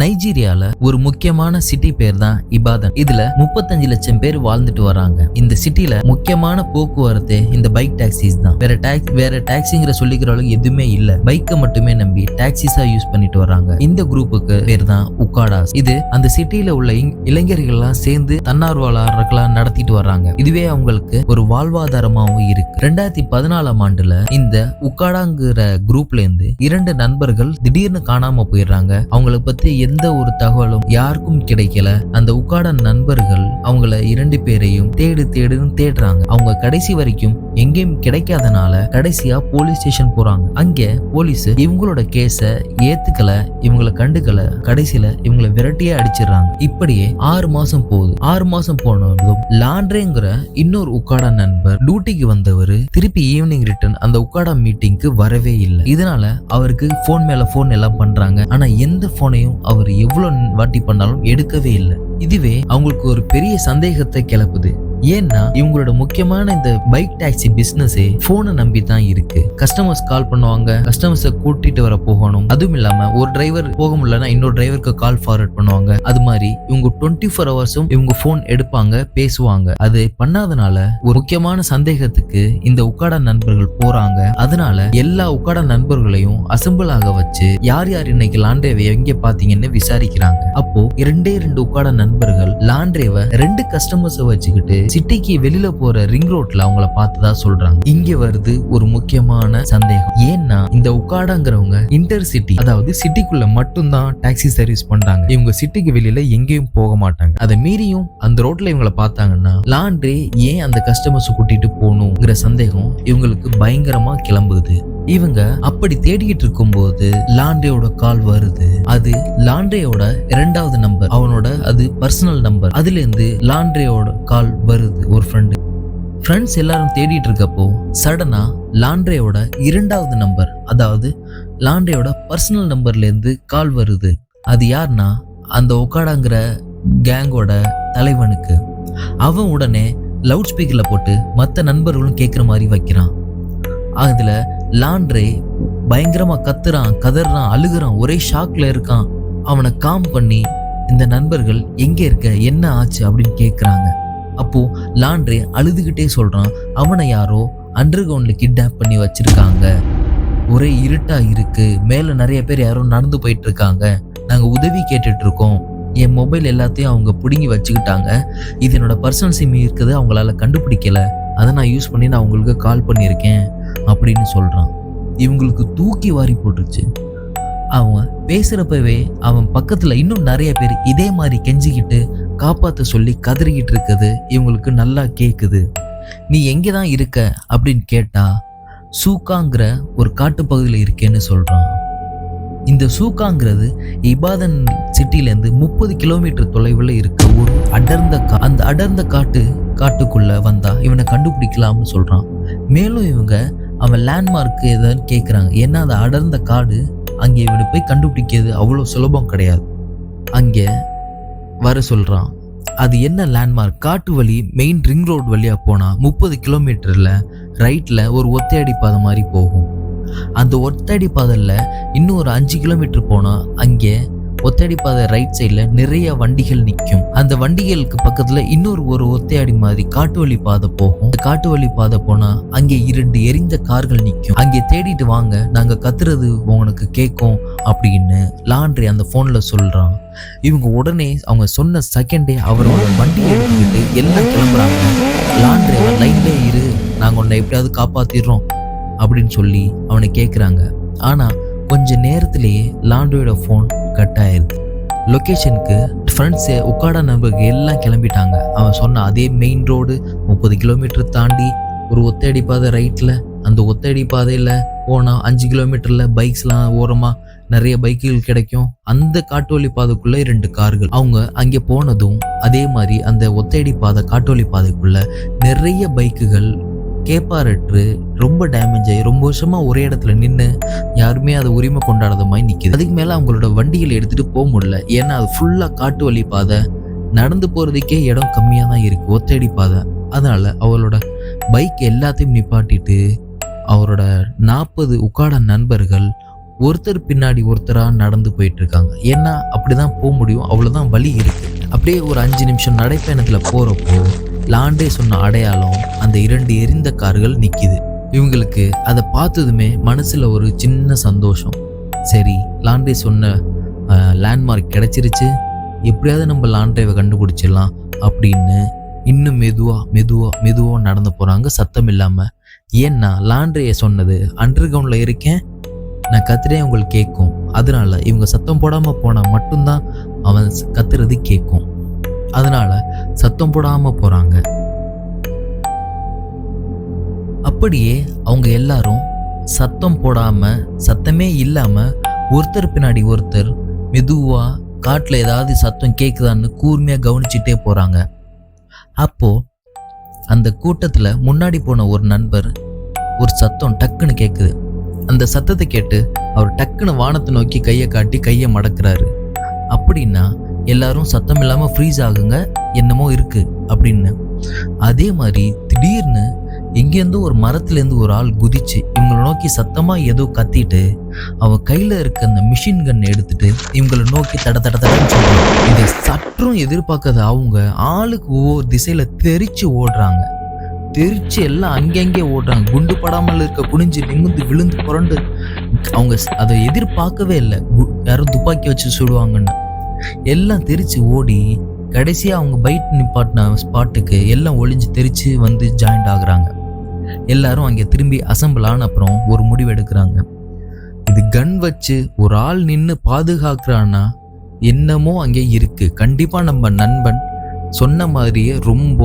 நைஜீரியால ஒரு முக்கியமான சிட்டி பேர் தான் இபாதன். இதுல முப்பத்தஞ்சு லட்சம் பேர் வாழ்ந்துட்டு வராங்க. இந்த சிட்டில முக்கியமான போக்குவரத்து இந்த பைக் டாக்ஸிஸ் தான். வேற டாக்ஸ் வேற டாக்ஸிங்கிற சொல்லிக்கிற அளவுக்கு எதுவுமே இல்ல. பைக்கை மட்டுமே நம்பி டாக்ஸிஸா யூஸ் பண்ணிட்டு வராங்க. இந்த குரூப்புக்கு பேர் தான் உக்காடாஸ். இது அந்த சிட்டில உள்ள இளைஞர்கள் எல்லாம் சேர்ந்து தன்னார்வலர்களாம் நடத்திட்டு வர்றாங்க இதுவே அவங்களுக்கு ஒரு வாழ்வாதாரமாவும் இருக்கு. ரெண்டாயிரத்தி பதினாலாம் ஆண்டுல இந்த உக்காடாங்கிற குரூப்ல இருந்து இரண்டு நண்பர்கள் திடீர்னு காணாம போயிடுறாங்க. அவங்கள பத்தி எந்த ஒரு தகவலும் யாருக்கும் கிடைக்கல. அந்த உக்காட நண்பர்கள் அவங்கள இரண்டு பேரையும் தேடு தேடுன்னு தேடுறாங்க. அவங்க கடைசி வரைக்கும் எங்கேயும் கிடைக்காதனால கடைசியா போலீஸ் ஸ்டேஷன் போறாங்க. அங்க போலீஸ் இவங்களோட கேஸ ஏத்துக்கல இவங்கள கண்டுக்கல. கடைசியில இவங்கள விரட்டியே அடிச்சிடுறாங்க. இப்படியே ஆறு மாசம் போகுது. ஆறு மாசம் போனதும் லாண்ட்ரேங்கிற இன்னொரு உக்காடா நண்பர் டியூட்டிக்கு வந்தவர் திருப்பி ஈவினிங் ரிட்டர்ன் அந்த உக்காடா மீட்டிங்க்கு வரவே இல்லை. இதனால அவருக்கு ஃபோன் மேல ஃபோன் எல்லாம் பண்றாங்க. ஆனா எந்த போனையும் அவர் எவ்வளவு வாட்டி பண்ணாலும் எடுக்கவே இல்லை. இதுவே அவங்களுக்கு ஒரு பெரிய சந்தேகத்தை கிளப்புது. ஏன்னா இவங்களோட முக்கியமான இந்த பைக் டாக்ஸி பிசினஸே போனை நம்பி தான் இருக்கு. கஸ்டமர்ஸ் கால் பண்ணுவாங்க. கஸ்டமர்ஸை கூட்டிட்டு வர போகணும். அதுவும் இல்லாம ஒரு டிரைவர் போக முடியலன்னா இன்னொரு டிரைவருக்கு கால் ஃபார்வர்ட் பண்ணுவாங்க. அது மாதிரி இவங்க டுவெண்ட்டி ஃபோர் ஹவர்ஸும் இவங்க ஃபோன் எடுப்பாங்க பேசுவாங்க. அது பண்ணாதனால ஒரு முக்கியமான சந்தேகத்துக்கு இந்த உக்காடா நண்பர்கள் போறாங்க. அதனால எல்லா உக்காடா நண்பர்களையும் அசம்பிளாக வச்சு யார் யார் இன்னைக்கு லாண்டேவை எங்க பாத்தீங்கன்னு விசாரிக்கிறாங்க. அப்போ இரண்டே ரெண்டு உக்காடா நண்பர்கள் லாண்டேவை ரெண்டு கஸ்டமர்ஸை வச்சுக்கிட்டு சிட்டிக்கு வெளியில போற ரிங் ரோட்ல அவங்கள பார்த்ததா சொல்றாங்க. இங்க வருது ஒரு முக்கியமான சந்தேகம். ஏன்னா இந்த உக்காடாங்கிறவங்க இன்டர் சிட்டி அதாவது சிட்டிக்குள்ள மட்டும்தான் டாக்ஸி சர்வீஸ் பண்றாங்க. இவங்க சிட்டிக்கு வெளியில எங்கேயும் போக மாட்டாங்க. அதை மீறியும் அந்த ரோட்ல இவங்கள பார்த்தாங்கன்னா லாண்ட்ரி ஏன் அந்த கஸ்டமர்ஸ் கூட்டிட்டு போகணுங்கிற சந்தேகம் இவங்களுக்கு பயங்கரமா கிளம்புது. இவங்க அப்படி தேடிக்கிட்டு இருக்கும்போது லாண்டேயோட கால் வருது. அது லாண்டேயோட இரண்டாவது நம்பர். அவனோட அது பர்சனல் நம்பர் அதுல இருந்து லாண்டேயோட கால் வருது ஒரு ஃப்ரெண்டு ஃப்ரெண்ட்ஸ் எல்லாரும் தேடிட்டு இருக்கப்போ சடனா லாண்டேயோட இரண்டாவது நம்பர் அதாவது லாண்டேயோட பர்சனல் நம்பர்ல இருந்து கால் வருது. அது யாருன்னா அந்த ஒக்காடாங்கிற கேங்கோட தலைவனுக்கு. அவன் உடனே லவுட் ஸ்பீக்கரில் போட்டு மற்ற நண்பர்களும் கேட்குற மாதிரி வைக்கிறான். அதில் லாண்ட்ரே பயங்கரமா கத்துறான் கதறான் அழுகுறான் ஒரே ஷாக்ல இருக்கான். அவனை காம் பண்ணி இந்த நண்பர்கள் எங்க இருக்க? என்ன ஆச்சு? அப்படின்னு கேட்குறாங்க அப்போ லாண்ட்ரே அழுதுகிட்டே சொல்றான் அவனை யாரோ அண்டர்கிரவுண்ட்ல கிட்னாப் பண்ணி வச்சிருக்காங்க. ஒரே இருட்டா இருக்கு. மேல நிறைய பேர் யாரோ நடந்து போயிட்டு இருக்காங்க நாங்க உதவி கேட்டுட்டு இருக்கோம் என் மொபைல் எல்லாத்தையும் அவங்க பிடுங்கி வச்சுக்கிட்டாங்க. இது என்னோட பர்சனல் சிம் இருக்குது. அவங்களால கண்டுபிடிக்கல. அதை நான் யூஸ் பண்ணி நான் உங்களுக்கு கால் பண்ணியிருக்கேன். அப்படின்னு சொல்கிறான் இவங்களுக்கு தூக்கி வாரி போட்டுருச்சு. அவன் பேசுகிறப்பவே அவன் பக்கத்தில் இன்னும் நிறைய பேர் இதே மாதிரி கெஞ்சிக்கிட்டு காப்பாற்ற சொல்லி கதறிக்கிட்டு இருக்குது. இவங்களுக்கு நல்லா கேட்குது நீ எங்கே தான் இருக்க? அப்படின்னு கேட்டா சூக்காங்கிற ஒரு காட்டுப்பகுதியில் இருக்கேன்னு சொல்கிறான் இந்த சூக்காங்கிறது இபாதன் சிட்டிலேருந்து முப்பது கிலோமீட்டர் தொலைவில் இருக்க ஒரு அடர்ந்த கா அந்த அடர்ந்த காட்டு காட்டுக்குள்ளே வந்தா இவனை கண்டுபிடிக்கலாம்னு சொல்கிறான் மேலும் இவங்க அவன் லேண்ட்மார்க் எதான்னு கேட்குறாங்க ஏன்னா அது அடர்ந்த காடு. அங்கே இவனை போய் கண்டுபிடிக்கிறது அவ்வளோ சுலபம் கிடையாது. அங்கே வர சொல்கிறான் அது என்ன லேண்ட்மார்க் காட்டு வழி மெயின் ரிங் ரோடு வழியாக போனால் முப்பது கிலோமீட்டரில் ரைட்டில் ஒரு ஒத்தையடி பாதை மாதிரி போகும். அந்த ஒத்தடி பாதையில் இன்னும் ஒரு அஞ்சு கிலோமீட்டர் போனால் அங்கே ஒத்தடி பாதை ரைட் சைடில் நிறைய வண்டிகள் நிற்கும் அந்த வண்டிகளுக்கு பக்கத்தில் இன்னொரு ஒரு ஒத்தையடி மாதிரி காட்டு வழி பாதை போகும். அந்த காட்டு வழி பாதை போனால் அங்கே இரண்டு எரிந்த கார்கள் நிற்கும் அங்கே தேடிட்டு வாங்க நாங்கள் கத்துறது உங்களுக்கு கேட்கும் அப்படின்னு லாண்ட்ரி அந்த ஃபோனில் சொல்கிறான் இவங்க உடனே அவங்க சொன்ன செகண்டே அவரோட வண்டியை எடுத்துக்கிட்டு எல்லாம் கிளம்புறாங்க. லாண்ட்ரி அவன் லைன்லே இரு நாங்கள் உன்னை எப்படியாவது காப்பாற்றிடுறோம் அப்படின்னு சொல்லி அவனை கேட்குறாங்க ஆனால் கொஞ்ச நேரத்திலேயே லாண்ட்ரியோட ஃபோன் கட் ஆயிருது லொக்கேஷனுக்கு ஃப்ரெண்ட்ஸு உக்காடா நண்பர்கள் எல்லாம் கிளம்பிட்டாங்க. அவன் சொன்ன அதே மெயின் ரோடு முப்பது கிலோமீட்டர் தாண்டி ஒரு ஒத்தடி பாதை ரைட்டில் அந்த ஒத்தடி பாதையில் போனால் அஞ்சு கிலோமீட்டரில் பைக்ஸ்லாம் ஓரமாக நிறைய பைக்குகள் கிடைக்கும். அந்த காட்டு பாதைக்குள்ளே ரெண்டு கார்கள். அவங்க அங்கே போனதும் அதே மாதிரி அந்த ஒத்தடி பாதை காட்டு பாதைக்குள்ளே நிறைய பைக்குகள் கேப்பாரற்று ரொம்ப டேமேஜ் ஆகி ரொம்ப வருஷமாக ஒரே இடத்துல நின்று யாருமே அதை உரிமை கொண்டாடாத மாதிரி நிற்கிது அதுக்கு மேலே அவங்களோட வண்டிகளை எடுத்துகிட்டு போக முடியல. ஏன்னா அது ஃபுல்லாக காட்டு வழி பாதை. நடந்து போகிறதுக்கே இடம் கம்மியாக தான் இருக்குது ஒத்தடி பாதை. அதனால் அவளோட பைக் எல்லாத்தையும் நிப்பாட்டிட்டு அவரோட நாற்பது உக்காட நண்பர்கள் ஒருத்தர் பின்னாடி ஒருத்தராக நடந்து போயிட்டு இருக்காங்க. ஏன்னா அப்படிதான் போக முடியும். அவ்வளோதான் வழி இருக்குது அப்படியே ஒரு அஞ்சு நிமிஷம் நடைப்பயணத்தில் போகிறப்போ லாண்டே சொன்ன அடையாளம் அந்த இரண்டு எரிந்த கார்கள் நிற்கிது இவங்களுக்கு அதை பார்த்ததுமே மனசில் ஒரு சின்ன சந்தோஷம். சரி லாண்டே சொன்ன லேண்ட்மார்க் கிடச்சிருச்சு. எப்படியாவது நம்ம லாண்டேவை கண்டுபிடிச்சிடலாம் அப்படின்னு இன்னும் மெதுவாக மெதுவாக மெதுவாக நடந்து போகிறாங்க சத்தம் இல்லாமல் ஏன்னா லாண்ட்ரியை சொன்னது அண்டர் கிரவுண்டில் இருக்கேன். நான் கத்துறே உங்களுக்கு கேட்கும். அதனால இவங்க சத்தம் போடாமல் போனால் மட்டும்தான் அவன் கத்துறது கேட்கும். அதனால சத்தம் போடாமல் போகிறாங்க அப்படியே அவங்க எல்லாரும் சத்தம் போடாமல் சத்தமே இல்லாமல் ஒருத்தர் பின்னாடி ஒருத்தர் மெதுவாக காட்டில் ஏதாவது சத்தம் கேட்குதான்னு கூர்மையாக கவனிச்சிட்டே போகிறாங்க அப்போது அந்த கூட்டத்தில் முன்னாடி போன ஒரு நண்பர் ஒரு சத்தம் டக்குன்னு கேட்குது அந்த சத்தத்தை கேட்டு அவர் டக்குன்னு வானத்தை நோக்கி கையை காட்டி கையை மடக்குறாரு. அப்படின்னா எல்லாரும் சத்தம் இல்லாமல் ஃப்ரீஸ் ஆகுங்க. என்னமோ இருக்கு அப்படின்னு. அதே மாதிரி திடீர்னு எங்கேருந்தோ ஒரு மரத்துலேருந்து ஒரு ஆள் குதிச்சு இவங்களை நோக்கி சத்தமாக ஏதோ கத்திட்டு அவன் கையில் இருக்க அந்த மிஷின் கன் எடுத்துட்டு இவங்களை நோக்கி தட தட தடன்னு சொல்றான். இதை சற்றும் எதிர்பார்க்காத அவங்க ஆளுக்கு ஒவ்வொரு திசையில் தெரிச்சு ஓடுறாங்க. தெரிச்சு எல்லாம் அங்கங்கே ஓடுறாங்க. குண்டு படாமல் இருக்க குனிஞ்சு நிமிந்து விழுந்து புரண்டு அவங்க அதை எதிர்பார்க்கவே இல்லை. யாரும் துப்பாக்கி வச்சு சுடுவாங்கன்னு. எல்லாம் தெரிச்சு ஓடி கடைசியாக அவங்க பைட் நிப்பாட்டின ஸ்பாட்டுக்கு எல்லாம் ஒளிஞ்சு தெரிச்சு வந்து ஜாயிண்ட் ஆகுறாங்க. எல்லாரும் அங்கே திரும்பி அசம்பிள் ஆன அப்புறம் ஒரு முடிவு எடுக்கிறாங்க. இது கன் வச்சு ஒரு ஆள் நின்று பாதுகாக்கிறான்னா என்னமோ அங்கே இருக்குது கண்டிப்பாக நம்ம நண்பன் சொன்ன மாதிரியே ரொம்ப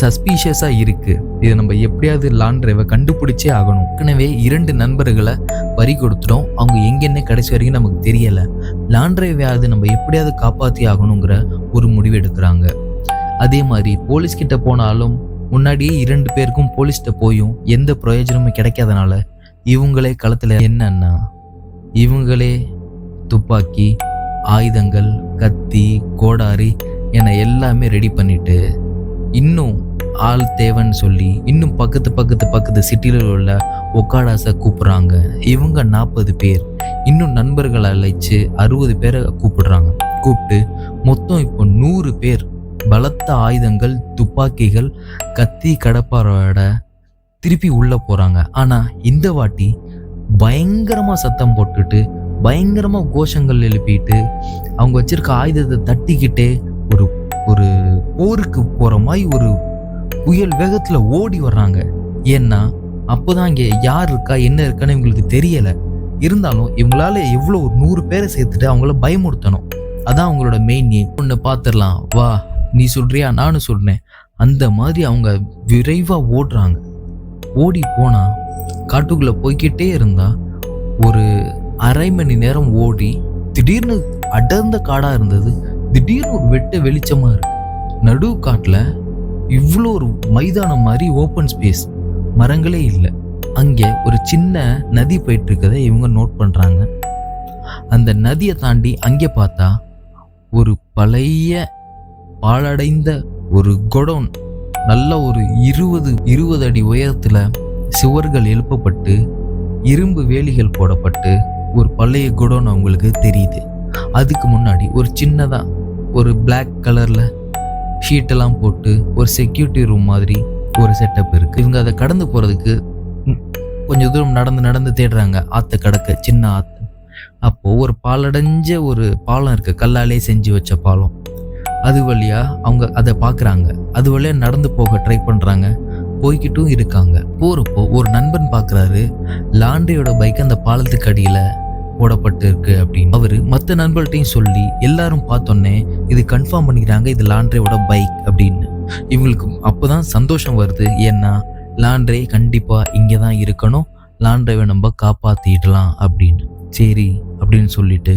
சஸ்பீஷியஸாக இருக்கு. இதை நம்ம எப்படியாவது லாண்ட்ரைவை கண்டுபிடிச்சே ஆகணும். ஏற்கனவே இரண்டு நண்பர்களை பறி கொடுத்துட்டோம். அவங்க எங்கென்ன கடைசி வரைக்கும் நமக்கு தெரியல. லாண்ட்ரைவையாவது நம்ம எப்படியாவது காப்பாற்றி ஆகணுங்கிற ஒரு முடிவு எடுக்கிறாங்க. அதே மாதிரி போலீஸ் கிட்ட போனாலும் முன்னாடியே இரண்டு பேருக்கும் போலீஸ்கிட்ட போயும் எந்த பிரயோஜனமும் கிடைக்காதனால இவங்களே களத்தில் என்னன்னா இவங்களே துப்பாக்கி ஆயுதங்கள் கத்தி கோடாரி என எல்லாமே ரெடி பண்ணிட்டு இன்னும் ஆள் தேவைன்னு சொல்லி இன்னும் பக்கத்து பக்கத்து பக்கத்து சிட்டியில் உள்ள ஒக்காடாஸை கூப்பிட்றாங்க. இவங்க நாற்பது பேர். இன்னும் நண்பர்களை அழைச்சு அறுபது பேரை கூப்பிடுறாங்க. கூப்பிட்டு மொத்தம் இப்போ நூறு பேர். பலத்த ஆயுதங்கள் துப்பாக்கிகள் கத்தி கடப்பாரோட திருப்பி உள்ளே போகிறாங்க ஆனால் இந்த வாட்டி பயங்கரமாக சத்தம் போட்டுட்டு பயங்கரமாக கோஷங்கள் எழுப்பிட்டு அவங்க வச்சிருக்க ஆயுதத்தை தட்டிக்கிட்டே ஒரு ஒரு போருக்கு போகிற மாதிரி ஒரு புயல் வேகத்துல ஓடி வர்றாங்க. ஏன்னா அப்போதான் இங்கே யார் இருக்கா என்ன இருக்கான்னு இவங்களுக்கு தெரியல. இருந்தாலும் இவங்களால எவ்வளோ ஒரு நூறு பேரை சேர்த்துட்டு அவங்கள பயமுறுத்தணும். அதான் அவங்களோட மெயின் நீ ஒன்று பார்த்துடலாம். வா நீ சொல்றியா நானும் சொல்றேன். அந்த மாதிரி அவங்க விரைவாக ஓடுறாங்க. ஓடி போனால் காட்டுக்குள்ளே போய்க்கிட்டே இருந்தால் ஒரு அரை மணி நேரம் ஓடி திடீர்னு அடர்ந்த காடாக இருந்தது. திடீர்னு ஒரு வெட்ட வெளிச்சமாக இருக்கு. நடு காட்டில் இவ்வளோ ஒரு மைதானம் மாதிரி ஓப்பன் ஸ்பேஸ் மரங்களே இல்லை. அங்கே ஒரு சின்ன நதி போயிட்டு இருக்கதை இவங்க நோட் பண்ணுறாங்க அந்த நதியை தாண்டி அங்கே பார்த்தா ஒரு பழைய பாழடைந்த ஒரு குடோன். நல்ல ஒரு இருபது இருபது அடி உயரத்தில் சுவர்கள் எழுப்பப்பட்டு இரும்பு வேலிகள் போடப்பட்டு ஒரு பழைய குடோன் அவங்களுக்கு தெரியுது. அதுக்கு முன்னாடி ஒரு சின்னதாக ஒரு பிளாக் கலரில் ஷீட்டெல்லாம் போட்டு ஒரு செக்யூரிட்டி ரூம் மாதிரி ஒரு செட்டப் இருக்குது இவங்க அதை கடந்து போகிறதுக்கு கொஞ்சம் தூரம் நடந்து நடந்து தேடுறாங்க. ஆத்த கடக்க சின்ன ஆற்று அப்போது ஒரு பாலடைஞ்ச ஒரு பாலம் இருக்குது கல்லாலே செஞ்சு வச்ச பாலம். அது வழியாக அவங்க அதை பார்க்குறாங்க. அது வழியாக நடந்து போக ட்ரை பண்ணுறாங்க போய்கிட்டும் இருக்காங்க. போகிறப்போ ஒரு நண்பன் பார்க்கறாரு. லாண்ட்ரியோட பைக் அந்த பாலத்துக்கு அடியில் போடப்பட்டு இருக்கு அப்படின்னு அவரு மற்ற நண்பர்கள்ட்டையும் சொல்லி எல்லாரும் பார்த்தோன்னே இது கன்ஃபார்ம் பண்ணிக்கிறாங்க இது லாண்ட்ரியோட பைக் அப்படின்னு. இவங்களுக்கு அப்போதான் சந்தோஷம் வருது. ஏன்னா லாண்ட்ரே கண்டிப்பா இங்கே தான் இருக்கணும். லாண்ட்ரேவை நம்ம காப்பாத்திடலாம் அப்படின்னு. சரி அப்படின்னு சொல்லிட்டு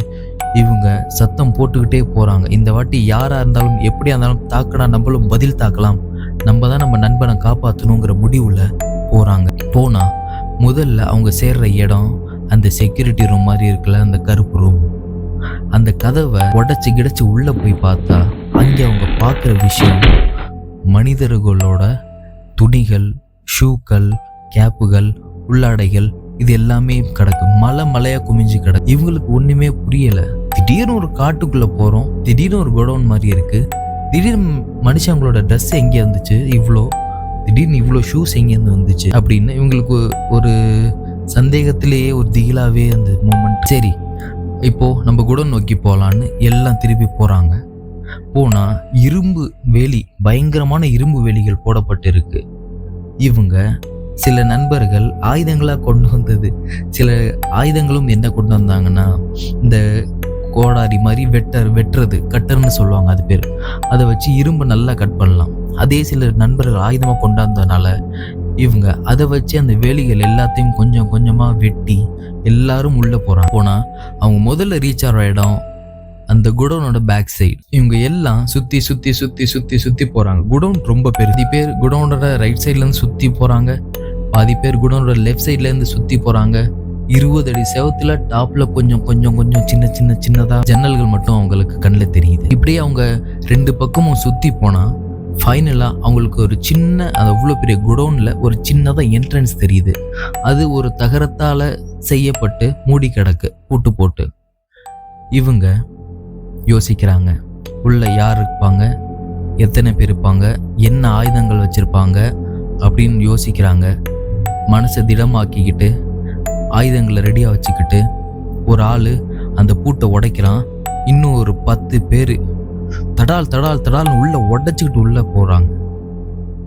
இவங்க சத்தம் போட்டுக்கிட்டே போறாங்க. இந்த வாட்டி யாரா இருந்தாலும் எப்படியா இருந்தாலும் தாக்கடா நம்மளும் பதில் தாக்கலாம். நம்ம தான் நம்ம நண்பனை காப்பாற்றணுங்கிற முடிவுல போறாங்க. போனா முதல்ல அவங்க சேர்ற இடம் அந்த செக்யூரிட்டி ரூம் மாதிரி இருக்குல்ல அந்த கருப்பு ரூம் அந்த கதவை உடச்சி கிடச்சி உள்ள போய் பார்த்தா அங்கே அவங்க பார்க்குற விஷயம் மனிதர்களோட துணிகள் ஷூக்கள் கேப்புகள் உள்ளாடைகள் இது எல்லாமே கிடக்கு. மலை மலையாக குமிஞ்சு கிடக்கு. இவங்களுக்கு ஒன்றுமே புரியலை. திடீர்னு ஒரு காட்டுக்குள்ளே போகிறோம் திடீர்னு ஒரு குடோன் மாதிரி இருக்குது திடீர்னு மனுஷங்களோட ட்ரெஸ் எங்கே இருந்துச்சு இவ்வளோ திடீர்னு இவ்வளோ ஷூஸ் எங்கேருந்து வந்துச்சு? அப்படின்னு இவங்களுக்கு ஒரு சந்தேகத்திலேயே ஒரு திகிலாவே அந்த மூமெண்ட் சரி இப்போ நம்ம குடம் நோக்கி போகலான்னு எல்லாம் திருப்பி போகிறாங்க போனால் இரும்பு வேலி பயங்கரமான இரும்பு வேலிகள் போடப்பட்டிருக்கு. இவங்க சில நண்பர்கள் ஆயுதங்களாக கொண்டு வந்தது. சில ஆயுதங்களும் என்ன கொண்டு வந்தாங்கன்னா இந்த கோடாரி மாதிரி வெட்டர் வெட்டுறது கட்டர்னு சொல்லுவாங்க அது பேர். அதை வச்சு இரும்பு நல்லா கட் பண்ணலாம். அதே சில நண்பர்கள் ஆயுதமாக கொண்டாந்ததுனால இவங்க அதை வச்சு அந்த வேலிகள் எல்லாத்தையும் கொஞ்சம் கொஞ்சமாக வெட்டி எல்லாரும் உள்ளே போகிறாங்க போனால் அவங்க முதல்ல ரீச் ஆகிற இடம் அந்த குடோனோட பேக் சைடு இவங்க எல்லாம் சுற்றி சுற்றி சுற்றி சுற்றி சுற்றி போகிறாங்க குடோன் ரொம்ப பெருதி பேர் குடோனோட ரைட் சைட்லேருந்து சுற்றி போகிறாங்க பாதி பேர் குடோனோட லெஃப்ட் சைட்லேருந்து சுற்றி போகிறாங்க இருபது அடி செவத்துல டாப்ல கொஞ்சம் கொஞ்சம் கொஞ்சம் சின்ன சின்ன சின்னதா ஜன்னல்கள் மட்டும் அவங்களுக்கு கண்ணில் தெரியுது. இப்படியே அவங்க ரெண்டு பக்கமும் சுத்தி போனா ஃபைனலாக அவங்களுக்கு ஒரு சின்ன அது அவ்வளோ பெரிய குடோனில் ஒரு சின்னதாக என்ட்ரன்ஸ் தெரியுது. அது ஒரு தகரத்தால் செய்யப்பட்டு மூடி கிடக்கு பூட்டு போட்டு. இவங்க யோசிக்கிறாங்க உள்ளே யார் இருப்பாங்க எத்தனை பேர் இருப்பாங்க என்ன ஆயுதங்கள் வச்சுருப்பாங்க அப்படின்னு யோசிக்கிறாங்க. மனசை திடமாக்கிக்கிட்டு ஆயுதங்களை ரெடியாக வச்சுக்கிட்டு ஒரு ஆள் அந்த பூட்டை உடைக்கிறான். இன்னும் ஒரு பத்து பேர் தடால் தடால் தடால்னு உள்ள உடைச்சிக்கிட்டு உள்ள போகிறாங்க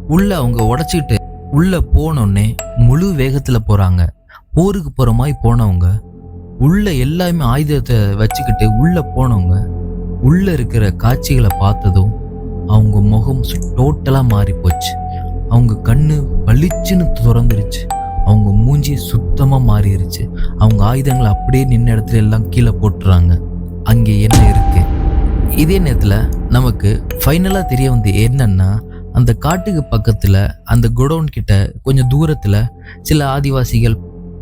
உள்ள அவங்க உடைச்சிக்கிட்டு உள்ள போனோடனே முழு வேகத்தில் போகிறாங்க போருக்கு போகிற மாதிரி போனவங்க உள்ள எல்லாமே ஆயுதத்தை வச்சுக்கிட்டு உள்ள போனவங்க உள்ள இருக்கிற காட்சிகளை பார்த்ததும் அவங்க முகம் டோட்டலாக மாறி போச்சு அவங்க கண்ணு பளிச்சுன்னு திறந்துருச்சு. அவங்க மூஞ்சி சுத்தமாக மாறிடுச்சு அவங்க ஆயுதங்களை அப்படியே நின்ன இடத்துல எல்லாம் கீழே போட்டுறாங்க. அங்கே என்ன இருக்கு? இதே நேரத்தில் நமக்கு ஃபைனலாக தெரிய வந்து என்னன்னா அந்த காட்டுக்கு பக்கத்தில் அந்த குடோன் கிட்ட கொஞ்சம் தூரத்தில் சில ஆதிவாசிகள்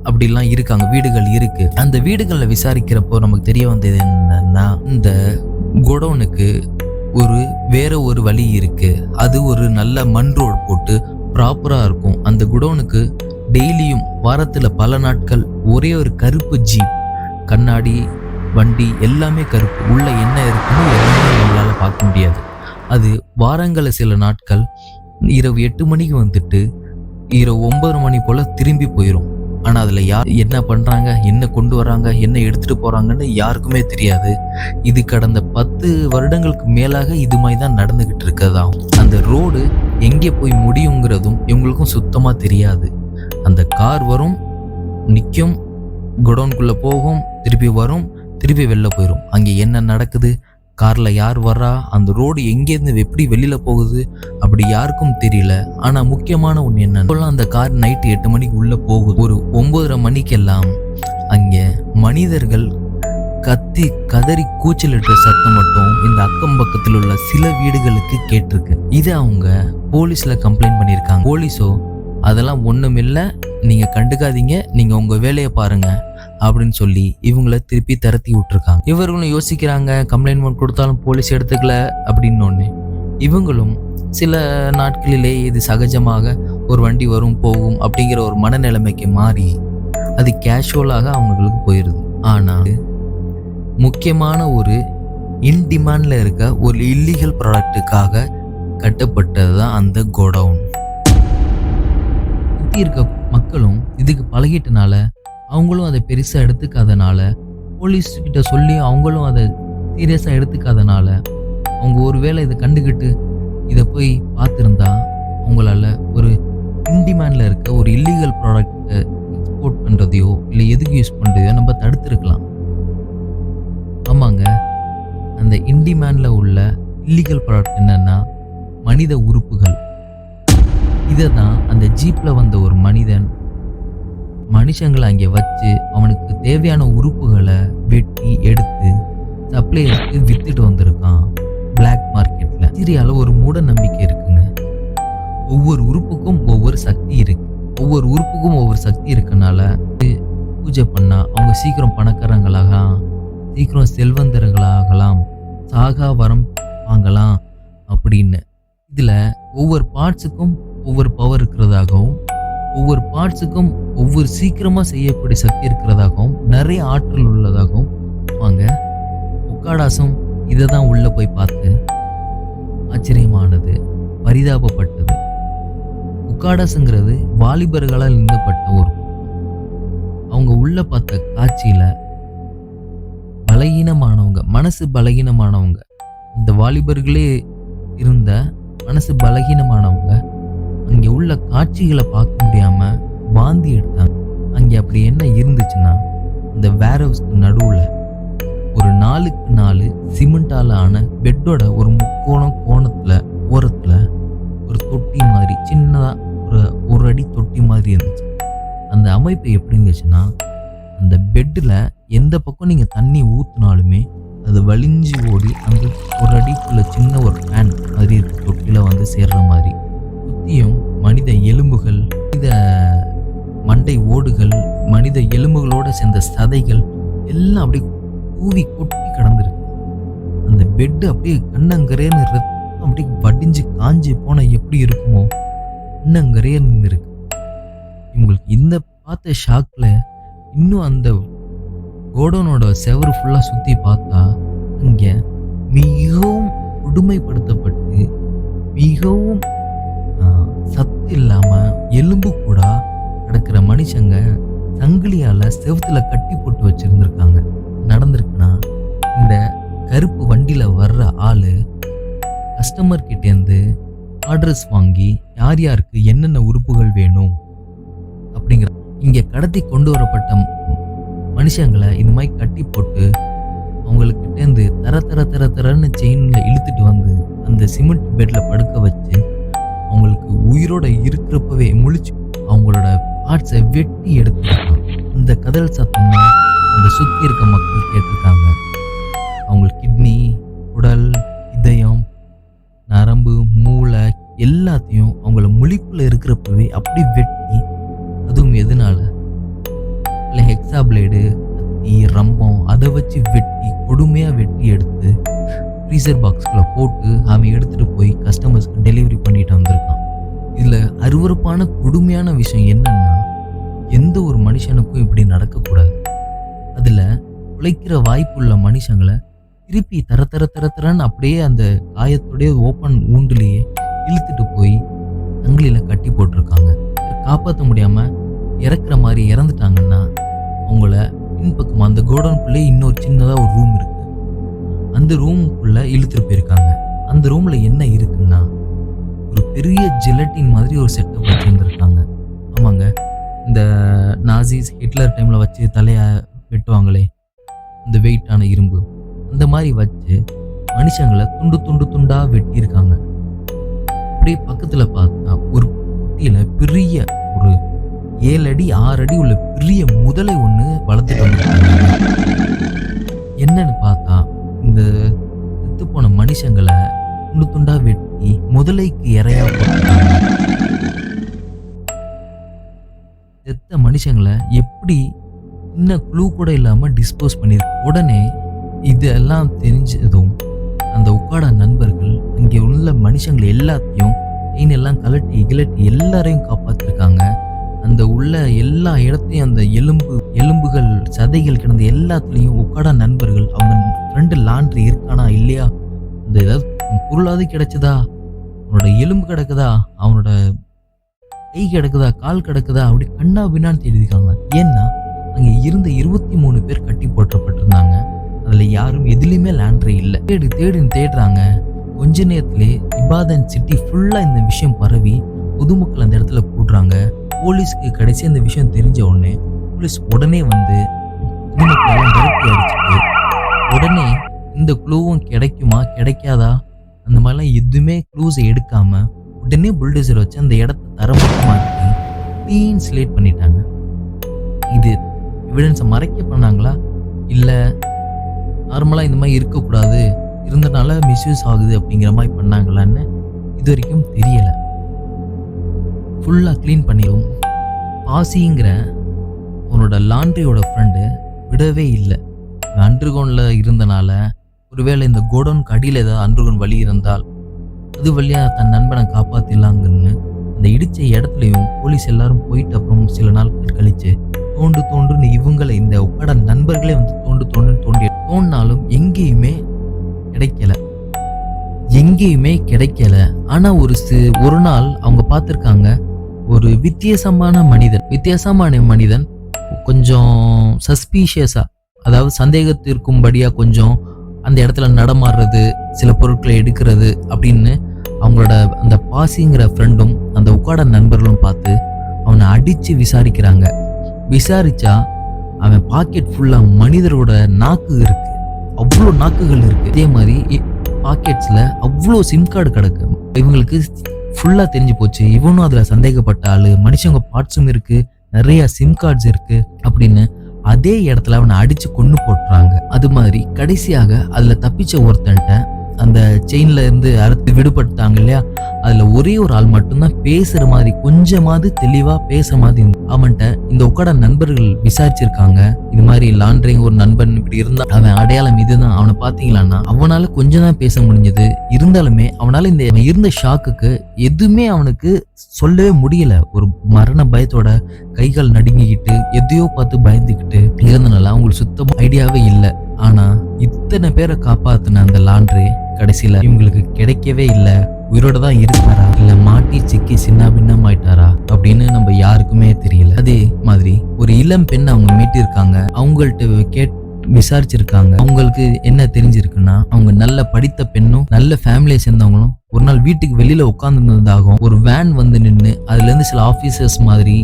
அப்படிலாம் இருக்காங்க வீடுகள் இருக்கு. அந்த வீடுகளில் விசாரிக்கிறப்போ நமக்கு தெரிய வந்தது என்னன்னா இந்த குடோனுக்கு ஒரு வேற ஒரு வழி இருக்கு. அது ஒரு நல்ல மண் ரோடு போட்டு ப்ராப்பராக இருக்கும். அந்த குடோனுக்கு டெய்லியும் வாரத்தில் பல நாட்கள் ஒரே ஒரு கருப்பு ஜீப் கண்ணாடி வண்டி எல்லாமே கருப்பு. உள்ள என்ன இருக்குன்னு அது வாரங்களை சில நாட்கள் இரவு எட்டு மணிக்கு வந்துட்டு இரவு ஒன்பது மணி போல திரும்பி போயிடும் ஆனால் அதில் யார் என்ன பண்ணுறாங்க என்ன கொண்டு வராங்க என்ன எடுத்துகிட்டு போகிறாங்கன்னு யாருக்குமே தெரியாது. இது கடந்த பத்து வருடங்களுக்கு மேலாக இது மாதிரி தான் நடந்துக்கிட்டு இருக்கதாம் அந்த ரோடு எங்கே போய் முடியுங்கிறதும் இவங்களுக்கும் சுத்தமாக தெரியாது. அந்த கார் வரும் நிற்கும் குடோன்குள்ளே போகும் திருப்பி வரும் திருப்பி வெளில போயிடும் அங்கே என்ன நடக்குது? காரில் யார் வர்றா? அந்த ரோடு எங்கேருந்து எப்படி வெளியில் போகுது? அப்படி யாருக்கும் தெரியல. ஆனால் முக்கியமான ஒன்று என்ன அந்த கார் நைட்டு எட்டு மணிக்கு உள்ளே போகுது. ஒரு ஒம்பதரை மணிக்கெல்லாம் அங்கே மனிதர்கள் கத்தி கதறி கூச்சலிட்ட சத்தம் மட்டும் இந்த அக்கம் பக்கத்தில் உள்ள சில வீடுகளுக்கு கேட்டிருக்கு. இதை அவங்க போலீஸ்ல கம்ப்ளைண்ட் பண்ணியிருக்காங்க. போலீஸோ அதெல்லாம் ஒன்றுமில்லை நீங்கள் கண்டுக்காதீங்க. நீங்கள் உங்கள் வேலையை பாருங்கள் அப்படின்னு சொல்லி இவங்கள திருப்பி திரத்தி விட்டுருக்காங்க. இவர்களும் யோசிக்கிறாங்க கம்ப்ளைண்ட் கொடுத்தாலும் போலீஸ் எடுத்துக்கல அப்படின்னு இவங்களும் சில நாட்களிலே இது சகஜமாக ஒரு வண்டி வரும் போகும் அப்படிங்கிற ஒரு மனநிலைமைக்கு மாறி அது கேஷுவலாக அவங்களுக்கு போயிடுது ஆனால் முக்கியமான ஒரு இன்டிமாண்டில் இருக்க ஒரு இல்லீகல் ப்ராடக்ட்டுக்காக கட்டப்பட்டது தான் அந்த கோடவுன் சுற்றி இருக்க மக்களும் இதுக்கு பழகிட்டனால அவங்களும் அதை பெருசாக எடுத்துக்காதனால போலீஸ் கிட்ட சொல்லி அவங்களும் அதை சீரியஸாக எடுத்துக்காதனால அவங்க ஒருவேளை இதை கண்டுக்கிட்டு இதை போய் பார்த்துருந்தா அவங்களால ஒரு இன்டிமேண்டில் இருக்க ஒரு இல்லீகல் ப்ராடக்ட்டை எக்ஸ்போர்ட் பண்ணுறதையோ இல்லை எதுக்கு யூஸ் பண்ணுறதையோ நம்ம தடுத்துருக்கலாம். ஆமாங்க. அந்த இன்டிமேண்டில் உள்ள இல்லீகல் ப்ராடக்ட் என்னென்னா மனித உறுப்புகள். இதை தான் அந்த ஜீப்பில் வந்த ஒரு மனிதன் மனுஷங்களை அங்கே வச்சு அவனுக்கு தேவையான உறுப்புகளை வெட்டி எடுத்து சப்ளையருக்கு வித்துட்டு வந்திருக்கான் பிளாக் மார்க்கெட்டில் சிரியாவில் ஒரு மூட நம்பிக்கை இருக்குங்க. ஒவ்வொரு உறுப்புக்கும் ஒவ்வொரு சக்தி இருக்கு. ஒவ்வொரு உறுப்புக்கும் ஒவ்வொரு சக்தி இருக்கனால இது பூஜை பண்ணால் அவங்க சீக்கிரம் பணக்காரங்களாகலாம் சீக்கிரம் செல்வந்தர்களாகலாம் சாகா வரம் வாங்கலாம் அப்படின்னு. இதில் ஒவ்வொரு பார்ட்ஸுக்கும் ஒவ்வொரு பவர் இருக்கிறதாகவும் ஒவ்வொரு பார்ட்ஸுக்கும் ஒவ்வொரு சீக்கிரமாக செய்யக்கூடிய சக்தி இருக்கிறதாகவும் நிறைய ஆற்றல் உள்ளதாகவும் வாங்க. உக்காடாசம் இதை தான் உள்ளே போய் பார்த்து ஆச்சரியமானது பரிதாபப்பட்டது. உக்காடாசுங்கிறது வாலிபர்களால் நிந்தப்பட்ட ஒரு அவங்க உள்ள பார்த்த காட்சியில பலகீனமானவங்க மனசு பலகீனமானவங்க இந்த வாலிபர்களே இருந்த மனசு பலகீனமானவங்க உள்ள காட்சிகளை பார்க்க முடியாம வாந்தி எடுத்தாங்க. அங்கே அப்படி என்ன இருந்துச்சுன்னா இந்த வேர் ஹவுஸ்க்கு நடுவில் ஒரு நாலுக்கு நாலு சிமெண்டால் ஆன பெட்டோட ஒரு முக்கோணம் கோணத்தில் ஓரத்தில் ஒரு தொட்டி மாதிரி சின்னதாக ஒரு ஒரு அடி தொட்டி மாதிரி இருந்துச்சு. அந்த அமைப்பு எப்படி இருந்துச்சுன்னா அந்த பெட்டில் எந்த பக்கம் நீங்கள் தண்ணி ஊற்றினாலுமே அது வலிஞ்சு ஓடி அந்த ஒரு அடிக்குள்ள சின்ன ஒரு ஃபேன் மாதிரி இருக்க தொட்டியில் வந்து சேர்ற மாதிரி. சுற்றியும் மனித எலும்புகள் மனித மண்டை ஓடுகள் மனித எலும்புகளோடு சேர்ந்த சதைகள் எல்லாம் அப்படியே கூவி கொட்டி கிடந்திருக்கு. அந்த பெட்டு அப்படியே கண்ணங்கரேன்னு ரத்தம் அப்படியே வடிஞ்சு காஞ்சி போனால் எப்படி இருக்குமோ கண்ணங்கரையே நின்றுருக்கு. இவங்களுக்கு இந்த பார்த்த ஷாக்கில் இன்னும் அந்த கோடோனோட செவரு ஃபுல்லாக சுற்றி பார்த்தா அங்கே மிகவும் கொடுமைப்படுத்தப்பட்டு மிகவும் சத்து இல்லாமல் எலும்பு கூட கிடக்கிற மனுஷங்க சங்கிலியால செவுத்துல கட்டி போட்டு வச்சுருந்துருக்காங்க. நடந்திருக்குன்னா இந்த கருப்பு வண்டியில் வர்ற ஆள் கஸ்டமர் கிட்டேருந்து ஆர்டர்ஸ் வாங்கி யார் யாருக்கு என்னென்ன உறுப்புகள் வேணும் அப்படிங்கிற இங்கே கடத்தி கொண்டு வரப்பட்ட மனுஷங்களை இந்த மாதிரி கட்டி போட்டு அவங்களுக்கிட்டேருந்து தர தர தர தரன்னு செயினில் இழுத்துட்டு வந்து அந்த சிமெண்ட் பெட்டில் படுக்க வச்சு அவங்களுக்கு உயிரோட இருக்கிறப்பவே முழிச்சு அவங்களோட பார்ட்ஸை வெட்டி எடுத்துருக்கான் அந்த கதல் சத்தம் தான் அந்த சுற்றி இருக்க மக்கள் கேட்டிருக்காங்க அவங்க கிட்னி உடல் இதயம் நரம்பு மூளை எல்லாத்தையும் அவங்கள முழிப்புல இருக்கிறப்பவே அப்படி வெட்டி அதுவும் எதனால இல்லை ஹெக்ஸா பிளேடு கத்தி ரம்பம் அதை வச்சு வெட்டி கொடுமையாக வெட்டி எடுத்து ஃப்ரீசர் பாக்ஸ்குள்ளே போட்டு அவன் எடுத்துகிட்டு போய் கஸ்டமர்ஸ்க்கு டெலிவரி பண்ணிட்டு வந்திருக்கான். இதில் அருவருப்பான கொடுமையான விஷயம் என்னன்னா எந்த ஒரு மனுஷனுக்கும் இப்படி நடக்கக்கூடாது. அதில் உழைக்கிற வாய்ப்புள்ள மனுஷங்களை திருப்பி தர தர தர தரன்னு அப்படியே அந்த காயத்துடைய ஓப்பன் ஊண்டுலேயே இழுத்துட்டு போய் சங்கிலியில் கட்டி போட்டிருக்காங்க. காப்பாற்ற முடியாமல் இறக்குற மாதிரி இறந்துட்டாங்கன்னா அவங்கள பின்பக்கமாக அந்த கோடவுனுக்குள்ளே இன்னொரு சின்னதாக ஒரு ரூம் இருக்குது அந்த ரூமுக்குள்ளே இழுத்துட்டு போயிருக்காங்க. அந்த ரூமில் என்ன இருக்குன்னா ஒரு பெரிய ஜெலட்டின் மாதிரி ஒரு செட்டப் வச்சுருந்துருக்காங்க ஆமாங்க. இந்த நாசிஸ் ஹிட்லர் டைமில் வச்சு தலையை வெட்டுவாங்களே இந்த வெயிட்டான இரும்பு. அந்த மாதிரி வச்சு மனுஷங்களை துண்டு துண்டு துண்டா வெட்டியிருக்காங்க. அப்படியே பக்கத்துல பார்த்தா ஒரு குட்டியில பெரிய ஒரு ஏழு அடி ஆறு அடி உள்ள பெரிய முதலை ஒன்று வளர்த்துட்டு வந்திருக்காங்க. என்னன்னு பார்த்தா இந்த செத்து போன மனுஷங்களை துண்டு துண்டா வெட்டி முதலைக்கு இறையா செத்த மனுஷங்களை எப்படி இன்னும் குழு கூட இல்லாம டிஸ்போஸ் பண்ணியிருக்கு உடனே இதெல்லாம் தெரிஞ்சதும் அந்த உக்காடா நண்பர்கள் அங்கே உள்ள மனுஷங்களை எல்லாத்தையும் செயின் எல்லாம் கலட்டி கிளட்டி எல்லாரையும் காப்பாத்திருக்காங்க. அந்த உள்ள எல்லா இடத்தையும் அந்த எலும்பு எலும்புகள் சதைகள் கிடந்த எல்லாத்துலேயும் உக்காடா நண்பர்கள் அவங்க ஃப்ரெண்டு லாண்ட்ரி இருக்கானா இல்லையா? அந்த ஏதாவது பொருளாவது கிடைச்சதா? அவனோட எலும்பு கிடக்குதா? அவனோட கை கிடக்குதா? கால் கிடக்குதா? அப்படி கண்ணா பின்னான்னு தேடிருக்காங்க ஏன்னா அங்கே இருந்த இருபத்தி மூணு பேர் கட்டி போட்டப்பட்டிருந்தாங்க அதில் யாரும் எதுலேயுமே லாண்ட்ரி இல்லை. தேடு தேடுன்னு தேடுறாங்க. கொஞ்ச நேரத்திலே இபாதன் சிட்டி ஃபுல்லாக இந்த விஷயம் பரவி பொதுமக்கள் அந்த இடத்துல கூடுறாங்க. போலீஸ்க்கு கடைசி அந்த விஷயம் தெரிஞ்ச உடனே போலீஸ் உடனே வந்து பொதுமக்கள் விரட்டி அடிச்சுட்டு உடனே இந்த குழுவும் கிடைக்குமா கிடைக்காதா? அந்த மாதிரிலாம் எதுவுமே க்ளூஸை எடுக்காம உடனே புல்டோசர் வச்சு அந்த இடத்த தரமாக்கி க்ளீன் ஸ்லேட் பண்ணிட்டாங்க. இது எவிடன்ஸை மறைக்க பண்ணாங்களா? இல்லை நார்மலாக இந்த மாதிரி இருக்கக்கூடாது இருந்தனால மிஸ்யூஸ் ஆகுது அப்படிங்கிற மாதிரி பண்ணாங்களான்னு இது வரைக்கும் தெரியலை. ஃபுல்லாக க்ளீன் பண்ணியும் பாசிங்கிற உன்னோட லாண்ட்ரியோட ஃப்ரெண்டு விடவே இல்லை. அண்டர்கவுண்டில் இருந்தனால ஒருவேளை இந்த கோடவுனுக்கு அடியில் ஏதாவது அண்டர்கவுண்ட் வழி இருந்தால் அது வழியாக தன் நண்பனை காப்பாற்றிடலாங்கன்னு அந்த இடித்த இடத்துலையும் போலீஸ் எல்லாரும் போயிட்டு அப்புறம் சில நாட்கள் கழிச்சு தோண்டு தோண்டுன்னு இவங்களை இந்த உக்கட நண்பர்களே வந்து தோண்டு தோண்டுன்னு தோண்டி தோண்டினாலும் எங்கேயுமே கிடைக்கல. எங்கேயுமே கிடைக்கல. ஆனால் ஒரு சி ஒரு நாள் அவங்க பார்த்துருக்காங்க. ஒரு வித்தியாசமான மனிதன். வித்தியாசமான மனிதன் கொஞ்சம் சஸ்பீஷியஸா அதாவது சந்தேகத்திற்கும்படியாக கொஞ்சம் அந்த இடத்துல நடமாடுறது சில பொருட்களை எடுக்கிறது அப்படின்னு அவங்களோட அந்த பாசிங்கிற ஃப்ரெண்டும் அந்த உட்காட நண்பர்களும் பார்த்து அவனை அடித்து விசாரிக்கிறாங்க. விசாரிச்சா அவன் பாக்கெட் ஃபுல்லாக மனிதரோட நாக்கு இருக்கு. அவ்வளோ நாக்குகள் இருக்கு. இதே மாதிரி பாக்கெட்ஸில் அவ்வளோ சிம் கார்டு கிடக்கு. இவங்களுக்கு ஃபுல்லாக தெரிஞ்சு போச்சு. இவனும் அதில் சந்தேகப்பட்ட ஆள் மனுஷங்க பார்ட்ஸும் இருக்குது நிறைய சிம் கார்ட்ஸ் இருக்குது அப்படின்னு அதே இடத்துல அவனை அடித்து கொண்டு போட்டுறாங்க. அது மாதிரி கடைசியாக அதில் தப்பிச்ச ஒருத்தன்ட்ட அந்த செயின்ல இருந்து அறுத்து விடுபட்டாங்க இல்லையா? அதுல ஒரே ஒரு ஆள் மட்டும்தான் பேசுற மாதிரி கொஞ்சமாவது தெளிவா பேச மாதிரி அவன்கிட்ட இந்த உக்கட நண்பர்கள் விசாரிச்சிருக்காங்க. இது மாதிரி லாண்ட்ரிங் ஒரு நண்பன் இப்படி இருந்தா அவன் அடையாளம் இதுதான். அவனை பாத்தீங்களான்னா அவனால கொஞ்சம் தான் பேச முடிஞ்சது. இருந்தாலுமே அவனால இந்த அவன் இருந்த ஷாக்குக்கு எதுவுமே அவனுக்கு சொல்லவே முடியல. ஒரு மரண பயத்தோட கைகள் நடுங்கிக்கிட்டு எதையோ பார்த்து பயந்துக்கிட்டு இருந்தனால அவங்களுக்கு சுத்தமா ஐடியாவே இல்லை. ஆனா இத்தனை பேரை காப்பாத்தின அந்த லாண்ட்ரி கடைசியில் இவங்களுக்கு கிடைக்கவே இல்லை. உயிரோட தான் இருக்காரா? இல்லை மாட்டி சிக்கி சின்ன பின்னம் ஆயிட்டாரா? அப்படின்னு நம்ம யாருக்குமே தெரியல. அதே மாதிரி ஒரு இளம் பெண் அவங்க மீட்டிருக்காங்க. அவங்கள்ட்ட கேட் விசாரிச்சிருக்காங்க. அவங்களுக்கு என்ன தெரிஞ்சிருக்குன்னா அவங்க நல்ல படித்த பெண்ணும் நல்ல ஃபேமிலியை சேர்ந்தவங்களும் ஒரு நாள் வீட்டுக்கு வெளியில உட்காந்துருந்ததாகவும் ஒரு வேன் வந்து நின்று அதுல இருந்து சில ஆபீசர்ஸ் மாதிரி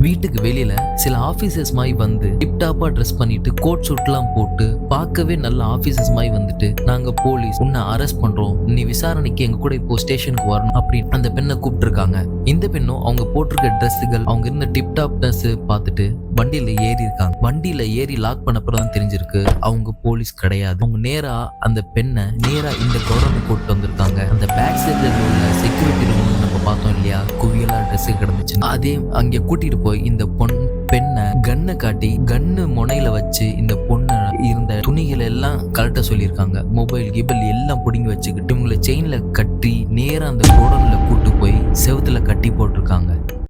வீட்டுக்கு வெளியில சில ஆபீசர்ஸ் மாதிரி வந்து டிப்டாப்பா ட்ரெஸ் பண்ணிட்டு கோட் சூட்லாம் போட்டு பார்க்கவே நல்ல ஆபீசர்ஸ் மாதிரி வந்துட்டு நாங்க போலீஸ் உன்னை அரெஸ்ட் பண்றோம். நீ விசாரணைக்கு எங்க கூட இப்போ ஸ்டேஷனுக்கு வரணும். அப்படின்னு அந்த பெண்ணை கூப்பிட்டுருக்காங்க. இந்த பெண்ணும் அவங்க போட்டிருக்க ட்ரெஸ்ஸுகள் அவங்க இருந்த டிப்டாப் ட்ரெஸ் பார்த்துட்டு வண்டியில ஏறி இருக்காங்க. வண்டியில ஏறி லாக் பண்ணப்பறம் தான் தெரிஞ்சிருக்கு அவங்க போலீஸ் கிடையாது. அவங்க நேரா அந்த பெண்ணை நேரா இந்த கவர்மெண்ட் கூப்பிட்டு வந்திருக்காங்க. அந்த பேக் சைட்ல உள்ள செக்யூரிட்டி ரூம் பார்த்தோம் இல்லையா? குவியலா ட்ரெஸ் கிடந்துச்சு அதே அங்க கூட்டிட்டு போய் இந்த பொன் பெண்ணை கண்ணை காட்டி கண்ணு முனையில வச்சு இந்த பொண்ணை இருந்த துணிகள் எல்லாம் கரெக்டா சொல்லியிருக்காங்க. மொபைல் கிபல் எல்லாம் பிடுங்கி வச்சுக்கிட்டு இவங்களை செயின்ல கட்டி நேரா அந்த கோடன்ல கூட்டு போய் செவுத்துல கட்டி போட்டிருக்காங்க.